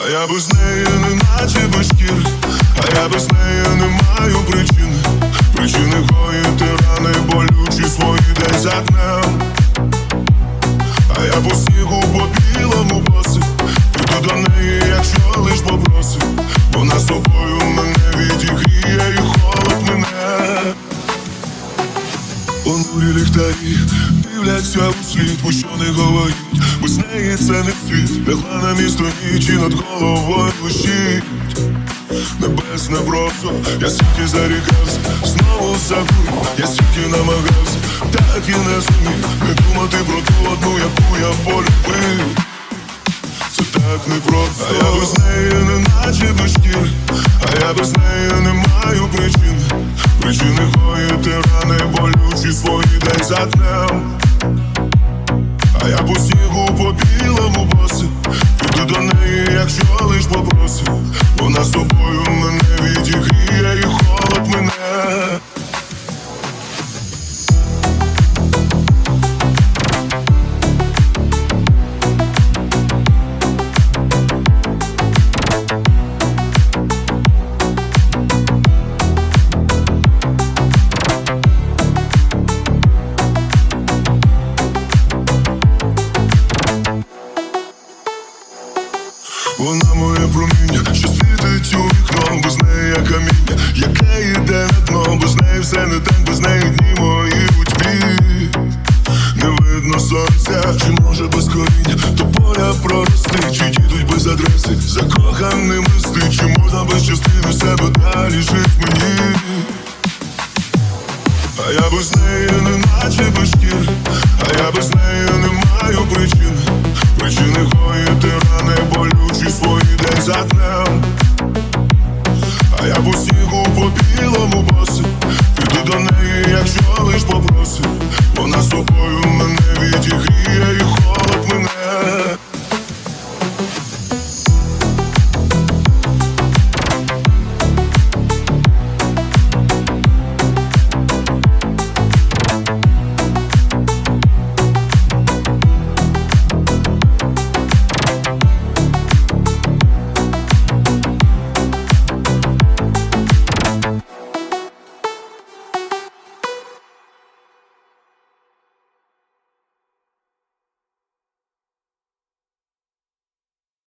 А я без неї не наче без а я без неї не маю причин. Причини гоїти рани, болючі свої десь за днем. А я по снігу по білому босик Піду до неї, якщо лиш попросив Вона собою мене відігріє і холод мене Понурі ліхтарі дивляться у слід, бо що не говорять Без неї це не світ, лягла на місто ніч і над головою лишить Небесне просто, я стільки зарікався, знову забув, я стільки намагався, так і не зумів не думати про ту одну, яку я полюбив. Це так непросто, а я без неї не наче шкір, а я без неї не маю причин. Причини гоїти рани, болючі свої день за днем. А я по снігу по білому босі Піду до неї, якщо лиш попросив Вона з собою мене відігріє Вона моє проміння, що світить у вікно Без неї я каміння, яке йде на дно Без неї все не так, без неї дні мої у тьмі. Не видно сонця, чи може без коріння? То поля прорости, чи дідуть без адреси? Закоханим листи, чи можна без частини себе далі жить мені? А я без неї не наче без шкір, а я без неї не маю причин. Причини білому босі Піду до неї, якщо лиш попросить.